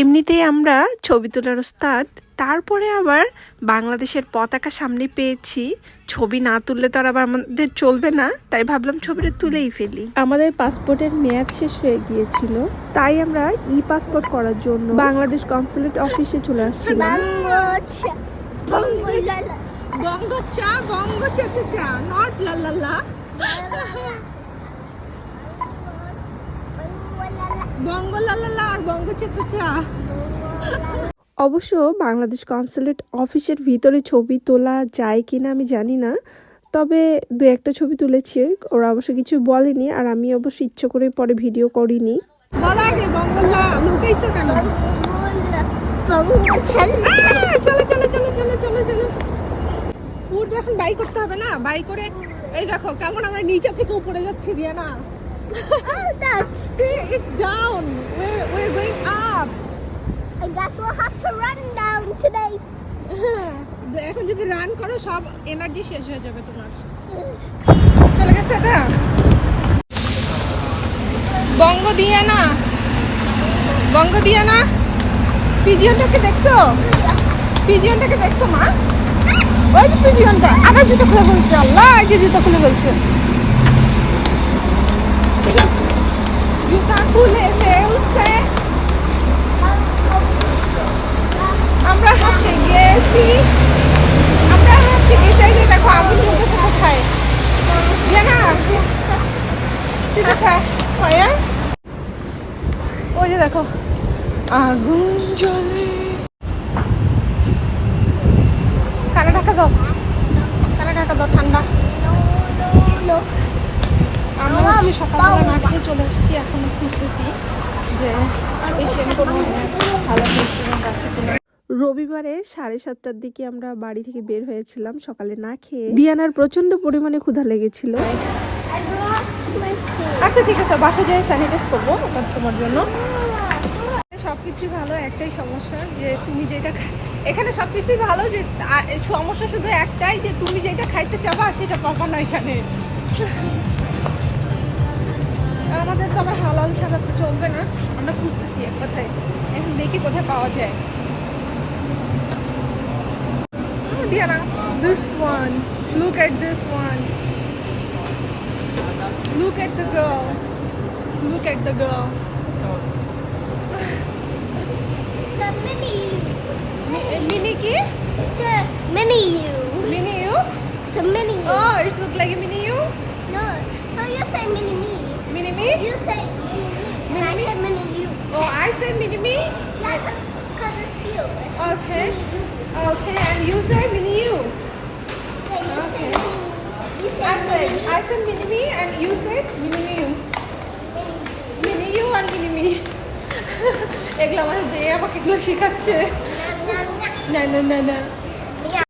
এমনিতেই আমরা ছবি তোলার ওস্তাদ। তারপরে আবার বাংলাদেশের পতাকা সামনে পেয়েছি। ছবি না তুললে তো আর আবার আমাদের চলবে না। তাই ভাবলাম ছবিটা তুলেই ফেলি। আমাদের পাসপোর্টের মেয়াদ শেষ হয়ে গিয়েছিল। তাই আমরা ই পাসপোর্ট করার জন্য বাংলাদেশ কনসুলেট অফিসে চলে আসছিলাম। বঙ্গ চা বঙ্গ চা চা চা নট লা আর বঙ্গ চা অবশ্য বাংলাদেশ কনসুলেট অফিসের ভিতরে ছবি তোলা যায় কিনা আমি জানি না তবে দু একটা ছবি তুলেছি ওরা অবশ্য কিছু বলেনি আর আমি অবশ্য ইচ্ছে করে পরে ভিডিও করিনি। বল আগে বঙ্গলা লুকাইছো কেন? আহ, চলো চলো চলো চলো চলো চলো। ফুড এখন বাই করতে হবে না বাই করে এই দেখো কেমন আমরা নিচে থেকে উপরে যাচ্ছি দিয়ে না Oh, that's It's down. We're, we're going up. I guess we'll have to run down today. এখন যদি রান করো সব এনার্জি শেষ হয়ে যাবে তোমার। চলে গেছে এটা? বঙ্গ দিয়ে না? বঙ্গ দিয়ে না? পিজিয়নটাকে দেখছ? পিজিয়নটাকে দেখছ মা? ওই যে পিজিয়নটা। আবার জুতো খুলে বলছে আল্লাহ এই যে জুতো খুলে বলছে। আমরা হচ্ছে গেছি আমরা দেখো আগুন জ্বলতেছে কোথায়? দিয়ে না কোথায়? হয়? ওই যে দেখো, আগুন জ্বলে আমরা হচ্ছে সকালবেলা না খেয়ে চলে এসেছি এখন খুঁজতেছি যে এশিয়ান কোনো ভালো রেস্টুরেন্ট আছে কিনা। রবিবারে সাড়ে সাতটার দিকে আমরা বাড়ি থেকে বের হয়েছিলাম সকালে না খেয়ে। দিয়ানার প্রচণ্ড পরিমাণে ক্ষুধা লেগেছিল. আচ্ছা ঠিক আছে বাসা যাই স্যানিটাইজ করব তোমার জন্য। সব কিছুই ভালো একটাই সমস্যা যে তুমি যেটা এখানে সব কিছুই ভালো যে সমস্যা শুধু একটাই যে তুমি যেটা খাইতে চাবা সেটা পাবা না এখানে। আমাদের তো আবার হালাল ছাড়া তো চলবে না আমরা খুঁজতেছি এক কথায় এখন দেখি কোথায় পাওয়া যায় Diana, this one. Look at this one. Look at the girl. Look at the girl. It's a mini you. Mi- Mini ki? It's a mini you. Mini you? It's a mini you. Oh, it looks like a mini me? You say mini me. And I me? said mini you. Oh, I said mini me. Yeah, because it's you. It's Okay. mini you. Okay, and you say mini you. Okay, you say mini You I said mini I said mini me, and you said mini me mini you and mini me. এগুলো আমার যে আমাকে এগুলো শেখাচ্ছে. না না না না